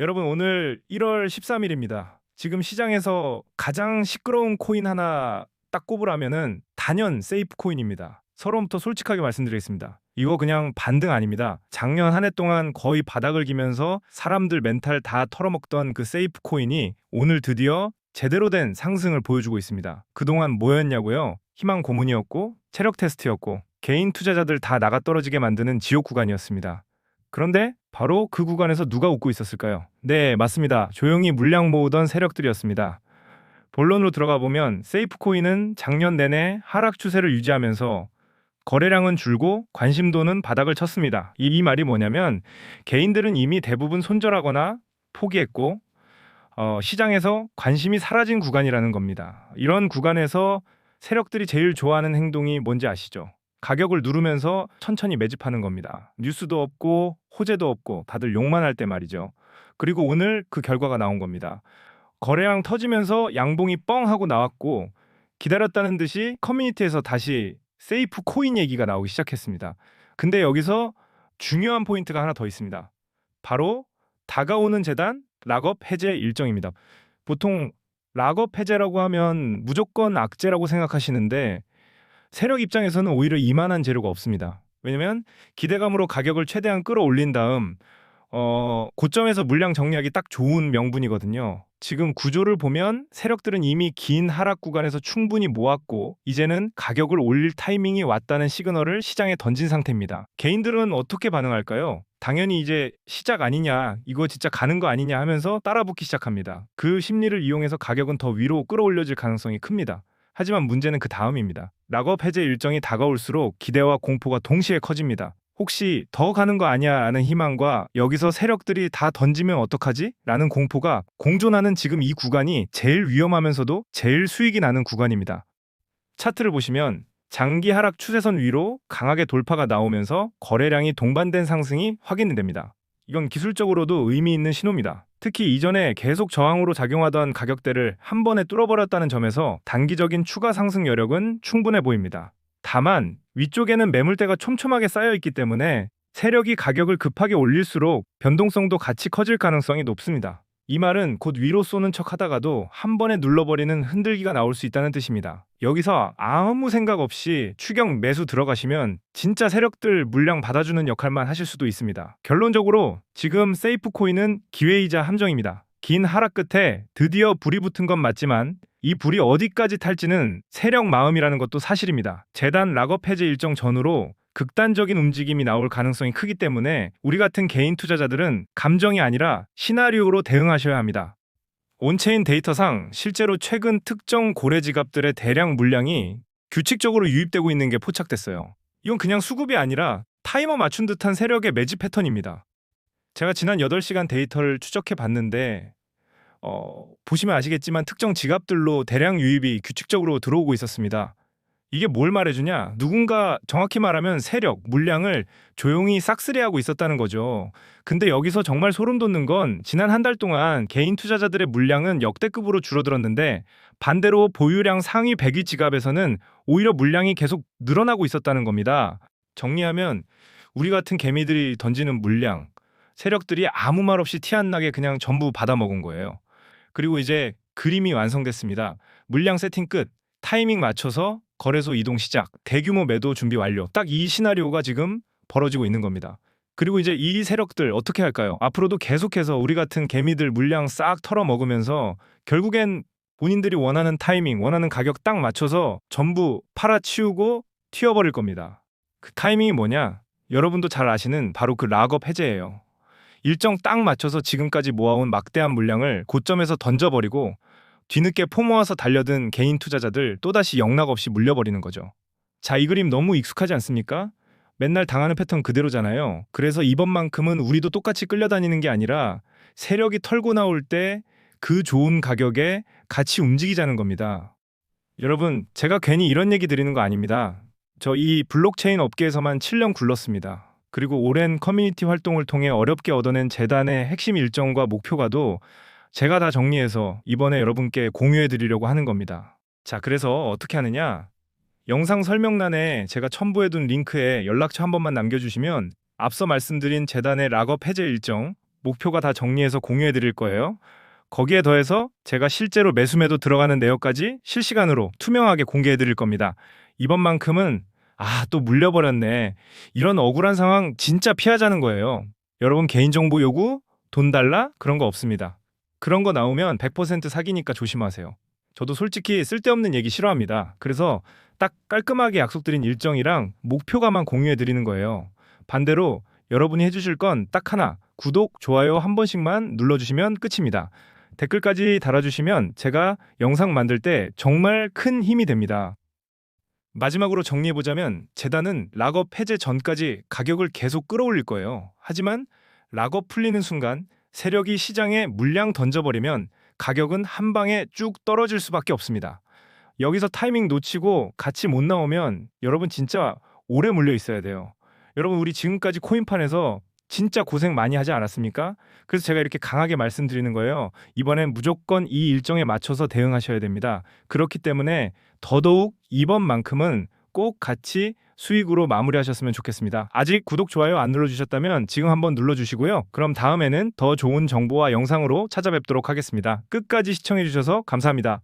여러분 오늘 1월 13일입니다. 지금 시장에서 가장 시끄러운 코인 하나 딱 꼽으라면은 단연 세이프 코인입니다. 서로부터 솔직하게 말씀드리겠습니다. 이거 그냥 반등 아닙니다. 작년 한 해 동안 거의 바닥을 기면서 사람들 멘탈 다 털어먹던 그 세이프 코인이 오늘 드디어 제대로 된 상승을 보여주고 있습니다. 그동안 뭐였냐고요? 희망 고문이었고 체력 테스트였고 개인 투자자들 다 나가 떨어지게 만드는 지옥 구간이었습니다. 그런데 바로 그 구간에서 누가 웃고 있었을까요? 네, 맞습니다. 조용히 물량 모으던 세력들이었습니다. 본론으로 들어가 보면 세이프코인은 작년 내내 하락 추세를 유지하면서 거래량은 줄고 관심도는 바닥을 쳤습니다. 이, 이 말이 뭐냐면 개인들은 이미 대부분 손절하거나 포기했고 어, 시장에서 관심이 사라진 구간이라는 겁니다. 이런 구간에서 세력들이 제일 좋아하는 행동이 뭔지 아시죠? 가격을 누르면서 천천히 매집하는 겁니다. 뉴스도 없고 호재도 없고 다들 욕만 할 때 말이죠. 그리고 오늘 그 결과가 나온 겁니다. 거래량 터지면서 양봉이 뻥 하고 나왔고 기다렸다는 듯이 커뮤니티에서 다시 세이프 코인 얘기가 나오기 시작했습니다. 근데 여기서 중요한 포인트가 하나 더 있습니다. 바로 다가오는 재단 락업 해제 일정입니다. 보통 락업 해제라고 하면 무조건 악재라고 생각하시는데 세력 입장에서는 오히려 이만한 재료가 없습니다. 왜냐면 기대감으로 가격을 최대한 끌어올린 다음 어, 고점에서 물량 정리하기 딱 좋은 명분이거든요. 지금 구조를 보면 세력들은 이미 긴 하락 구간에서 충분히 모았고 이제는 가격을 올릴 타이밍이 왔다는 시그널을 시장에 던진 상태입니다. 개인들은 어떻게 반응할까요? 당연히 이제 시작 아니냐, 이거 진짜 가는 거 아니냐 하면서 따라붙기 시작합니다. 그 심리를 이용해서 가격은 더 위로 끌어올려질 가능성이 큽니다. 하지만 문제는 그 다음입니다. 락업 해제 일정이 다가올수록 기대와 공포가 동시에 커집니다. 혹시 더 가는 거 아니야 라는 희망과 여기서 세력들이 다 던지면 어떡하지? 라는 공포가 공존하는 지금 이 구간이 제일 위험하면서도 제일 수익이 나는 구간입니다. 차트를 보시면 장기 하락 추세선 위로 강하게 돌파가 나오면서 거래량이 동반된 상승이 확인이 됩니다. 이건 기술적으로도 의미 있는 신호입니다. 특히 이전에 계속 저항으로 작용하던 가격대를 한 번에 뚫어버렸다는 점에서 단기적인 추가 상승 여력은 충분해 보입니다. 다만 위쪽에는 매물대가 촘촘하게 쌓여 있기 때문에 세력이 가격을 급하게 올릴수록 변동성도 같이 커질 가능성이 높습니다. 이 말은 곧 위로 쏘는 척 하다가도 한 번에 눌러버리는 흔들기가 나올 수 있다는 뜻입니다. 여기서 아무 생각 없이 추경 매수 들어가시면 진짜 세력들 물량 받아주는 역할만 하실 수도 있습니다. 결론적으로 지금 세이프 코인은 기회이자 함정입니다. 긴 하락 끝에 드디어 불이 붙은 건 맞지만 이 불이 어디까지 탈지는 세력 마음이라는 것도 사실입니다. 재단 락업 해제 일정 전후로 극단적인 움직임이 나올 가능성이 크기 때문에 우리 같은 개인 투자자들은 감정이 아니라 시나리오로 대응하셔야 합니다. 온체인 데이터상 실제로 최근 특정 고래 지갑들의 대량 물량이 규칙적으로 유입되고 있는 게 포착됐어요. 이건 그냥 수급이 아니라 타이머 맞춘 듯한 세력의 매집 패턴입니다. 제가 지난 8시간 데이터를 추적해 봤는데 어, 보시면 아시겠지만 특정 지갑들로 대량 유입이 규칙적으로 들어오고 있었습니다. 이게 뭘 말해주냐? 누군가 정확히 말하면 세력, 물량을 조용히 싹쓸이하고 있었다는 거죠. 근데 여기서 정말 소름 돋는 건 지난 한 달 동안 개인 투자자들의 물량은 역대급으로 줄어들었는데 반대로 보유량 상위 100위 지갑에서는 오히려 물량이 계속 늘어나고 있었다는 겁니다. 정리하면 우리 같은 개미들이 던지는 물량, 세력들이 아무 말 없이 티 안 나게 그냥 전부 받아먹은 거예요. 그리고 이제 그림이 완성됐습니다. 물량 세팅 끝, 타이밍 맞춰서 거래소 이동 시작, 대규모 매도 준비 완료. 딱 이 시나리오가 지금 벌어지고 있는 겁니다. 그리고 이제 이 세력들 어떻게 할까요? 앞으로도 계속해서 우리 같은 개미들 물량 싹 털어 먹으면서 결국엔 본인들이 원하는 타이밍, 원하는 가격 딱 맞춰서 전부 팔아치우고 튀어버릴 겁니다. 그 타이밍이 뭐냐? 여러분도 잘 아시는 바로 그 락업 해제예요. 일정 딱 맞춰서 지금까지 모아온 막대한 물량을 고점에서 던져버리고 뒤늦게 포모아서 달려든 개인 투자자들 또다시 영락 없이 물려버리는 거죠. 자, 이 그림 너무 익숙하지 않습니까? 맨날 당하는 패턴 그대로잖아요. 그래서 이번만큼은 우리도 똑같이 끌려다니는 게 아니라 세력이 털고 나올 때 그 좋은 가격에 같이 움직이자는 겁니다. 여러분, 제가 괜히 이런 얘기 드리는 거 아닙니다. 저 이 블록체인 업계에서만 7년 굴렀습니다. 그리고 오랜 커뮤니티 활동을 통해 어렵게 얻어낸 재단의 핵심 일정과 목표가도 제가 다 정리해서 이번에 여러분께 공유해 드리려고 하는 겁니다. 자, 그래서 어떻게 하느냐? 영상 설명란에 제가 첨부해 둔 링크에 연락처 한 번만 남겨주시면 앞서 말씀드린 재단의 락업 해제 일정 목표가 다 정리해서 공유해 드릴 거예요. 거기에 더해서 제가 실제로 매수매도 들어가는 내역까지 실시간으로 투명하게 공개해 드릴 겁니다. 이번만큼은 아, 또 물려버렸네. 이런 억울한 상황 진짜 피하자는 거예요. 여러분 개인정보 요구, 돈 달라? 그런 거 없습니다. 그런 거 나오면 100% 사기니까 조심하세요. 저도 솔직히 쓸데없는 얘기 싫어합니다. 그래서 딱 깔끔하게 약속드린 일정이랑 목표가만 공유해 드리는 거예요. 반대로 여러분이 해주실 건 딱 하나. 구독, 좋아요 한 번씩만 눌러주시면 끝입니다. 댓글까지 달아주시면 제가 영상 만들 때 정말 큰 힘이 됩니다. 마지막으로 정리해보자면 재단은 락업 해제 전까지 가격을 계속 끌어올릴 거예요. 하지만 락업 풀리는 순간 세력이 시장에 물량 던져버리면 가격은 한 방에 쭉 떨어질 수밖에 없습니다. 여기서 타이밍 놓치고 같이 못 나오면 여러분 진짜 오래 물려 있어야 돼요. 여러분 우리 지금까지 코인판에서 진짜 고생 많이 하지 않았습니까? 그래서 제가 이렇게 강하게 말씀드리는 거예요. 이번엔 무조건 이 일정에 맞춰서 대응하셔야 됩니다. 그렇기 때문에 더더욱 이번만큼은 꼭 같이 수익으로 마무리하셨으면 좋겠습니다. 아직 구독, 좋아요 안 눌러주셨다면 지금 한번 눌러주시고요. 그럼 다음에는 더 좋은 정보와 영상으로 찾아뵙도록 하겠습니다. 끝까지 시청해주셔서 감사합니다.